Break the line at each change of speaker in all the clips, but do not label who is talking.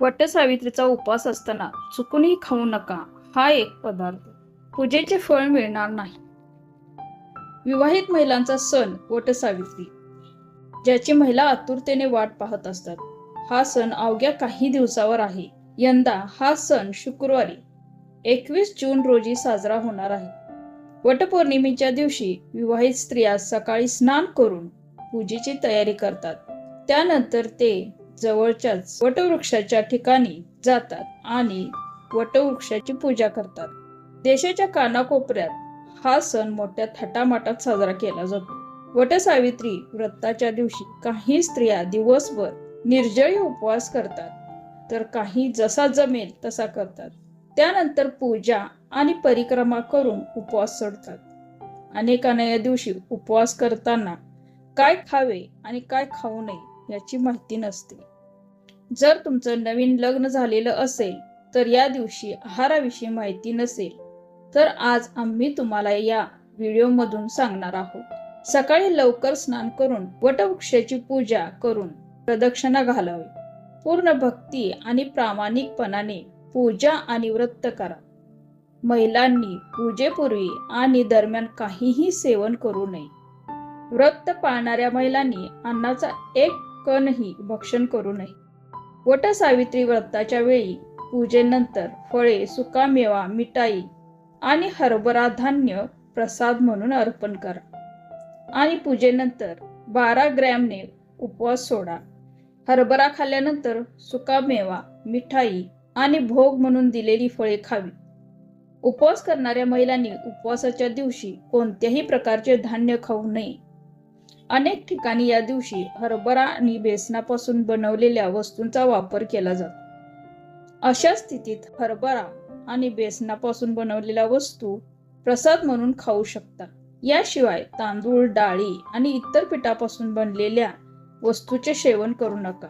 वटसावित्रीचा उपवास असताना चुकूनही खाऊ नका हा एक पदार्थ. पूजेचे फळ मिळणार नाही. विवाहित महिलांचा सण वटसावित्री. ज्याची महिला आतुरतेने वाट पाहत असतात. हा सण अवघ्या काही दिवसावर आहे. यंदा हा सण शुक्रवारी एकवीस जून रोजी साजरा होणार आहे. वटपौर्णिमेच्या दिवशी विवाहित स्त्रिया सकाळी स्नान करून पूजेची तयारी करतात. त्यानंतर ते जवळच्याच वटवृक्षाच्या ठिकाणी जातात आणि वटवृक्षाची पूजा करतात. देशाच्या कानाकोपऱ्यात हा सण मोठ्या थाटामाटात साजरा केला जातो. वटसावित्री व्रताच्या दिवशी काही स्त्रिया दिवसभर निर्जळी उपवास करतात. तर काही जसा जमेल तसा करतात. त्यानंतर पूजा आणि परिक्रमा करून उपवास सोडतात. अनेकांना या दिवशी उपवास करताना काय खावे आणि काय खाऊ नये याची माहिती नसते. जर तुमचं नवीन लग्न झालेलं असेल तर या दिवशी आहाराविषयी माहिती नसेल तर आज आम्ही तुम्हाला या व्हिडिओमधून सांगणार आहोत. सकाळी लवकर स्नान करून वटवृक्षाची पूजा करून प्रदक्षिणा घालावी. पूर्ण भक्ती आणि प्रामाणिकपणाने पूजा आणि व्रत करा. महिलांनी पूजेपूर्वी आणि दरम्यान काहीही सेवन करू नये. व्रत पाळणाऱ्या महिलांनी अन्नाचा एक कणही भक्षण करू नये. वटसावित्री व्रताच्या वेळी पूजेनंतर फळे सुकामेवा मिठाई आणि हरभरा धान्य प्रसाद म्हणून अर्पण करा. आणि पूजेनंतर बारा ग्रॅमने उपवास सोडा. हरभरा खाल्ल्यानंतर सुकामेवा मिठाई आणि भोग म्हणून दिलेली फळे खावी. उपवास करणाऱ्या महिलांनी उपवासाच्या दिवशी कोणत्याही प्रकारचे धान्य खाऊ नये. अनेक ठिकाणी या दिवशी हरभरा आणि बेसनापासून बनवलेल्या वस्तूंचा वापर केला जातो. अशा स्थितीत हरभरा आणि बेसनापासून बनवलेल्या वस्तू प्रसाद म्हणून खाऊ शकता. याशिवाय तांदूळ डाळी आणि इतर पिठापासून बनलेल्या वस्तूचे सेवन करू नका.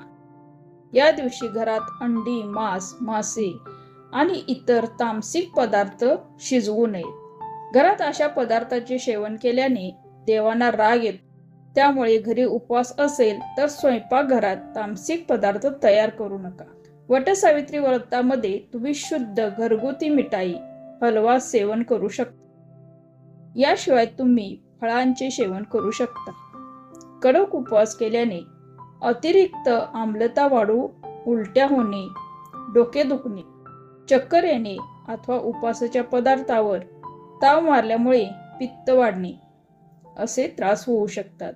या दिवशी घरात अंडी मांस मासे आणि इतर तामसिक पदार्थ शिजवू नये. घरात अशा पदार्थाचे सेवन केल्याने देवांना राग येतो. त्यामुळे घरी उपवास असेल तर स्वयंपाकघरात तामसिक पदार्थ तयार करू नका. वटसावित्री व्रतामध्ये तुम्ही शुद्ध घरगुती मिठाई हलवा सेवन करू शकता. याशिवाय तुम्ही फळांचे सेवन करू शकता. कडक उपवास केल्याने अतिरिक्त आम्लता वाढू उलट्या होणे डोके दुखणे चक्कर येणे अथवा उपवासाच्या पदार्थावर ताव मारल्यामुळे पित्त वाढणे असे त्रास होऊ शकतात.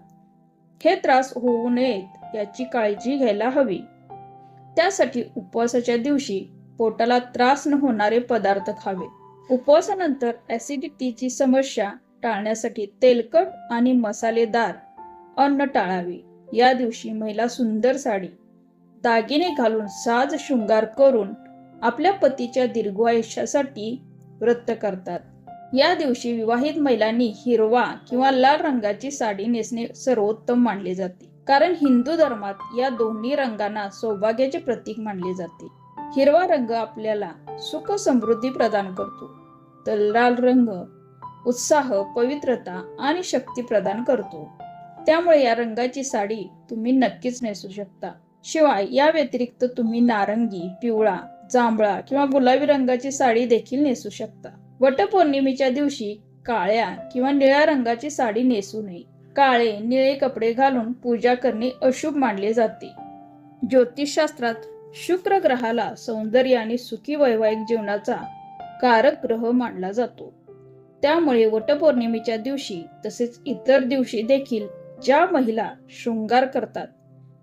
हे त्रास होऊ नयेत याची काळजी घ्यायला हवी. त्यासाठी उपवासाच्या दिवशी पोटाला त्रास न होणारे पदार्थ खावे. उपवासानंतर ऍसिडिटीची समस्या टाळण्यासाठी तेलकट आणि मसालेदार अन्न टाळावे. या दिवशी महिला सुंदर साडी दागिने घालून साज शृंगार करून आपल्या पतीच्या दीर्घ आयुष्यासाठी व्रत करतात. या दिवशी विवाहित महिलांनी हिरवा किंवा लाल रंगाची साडी नेसणे सर्वोत्तम मानले जाते. कारण हिंदू धर्मात या दोन्ही रंगांना सौभाग्याचे प्रतीक मानले जाते. हिरवा रंग आपल्याला सुख समृद्धी प्रदान करतो. तर लाल रंग उत्साह पवित्रता आणि शक्ती प्रदान करतो. त्यामुळे या रंगाची साडी तुम्ही नक्कीच नेसू शकता. शिवाय या व्यतिरिक्त तुम्ही नारंगी पिवळा जांभळा किंवा गुलाबी रंगाची साडी देखील नेसू शकता. वटपौर्णिमेच्या दिवशी काळ्या किंवा निळ्या रंगाची साडी नेसू नये. काळे निळे कपडे घालून पूजा करणे अशुभ मानले जाते. ज्योतिषशास्त्रात शुक्र ग्रहाला सौंदर्य आणि सुखी वैवाहिक जीवनाचा कारक ग्रह मानला जातो. त्यामुळे वटपौर्णिमेच्या दिवशी तसेच इतर दिवशी देखील ज्या महिला शृंगार करतात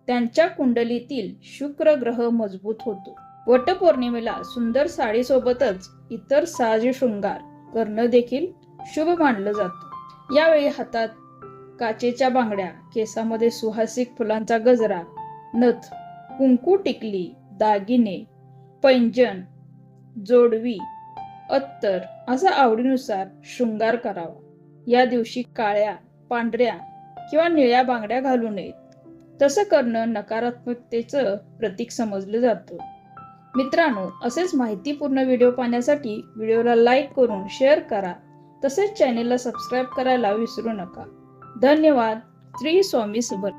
त्यांच्या कुंडलीतील शुक्र ग्रह मजबूत होतो. वटपौर्णिमेला सुंदर साडीसोबतच इतर साज शृंगार करणं देखील शुभ मानलं जातं. यावेळी हातात काचेच्या बांगड्या केसामध्ये सुहासिक फुलांचा गजरा नथ कुंकू टिकली दागिने पैंजण जोडवी अत्तर असा आवडीनुसार शृंगार करावा. या दिवशी काळ्या पांढऱ्या किंवा निळ्या बांगड्या घालू नयेत. तसं करणं नकारात्मकतेचं प्रतीक समजलं जातं. मित्रांनो असेच माहितीपूर्ण व्हिडिओ पाहण्यासाठी व्हिडिओला लाईक करून शेअर करा. तसेच चॅनेलला सबस्क्राईब करायला विसरू नका. धन्यवाद. श्री स्वामी सुबर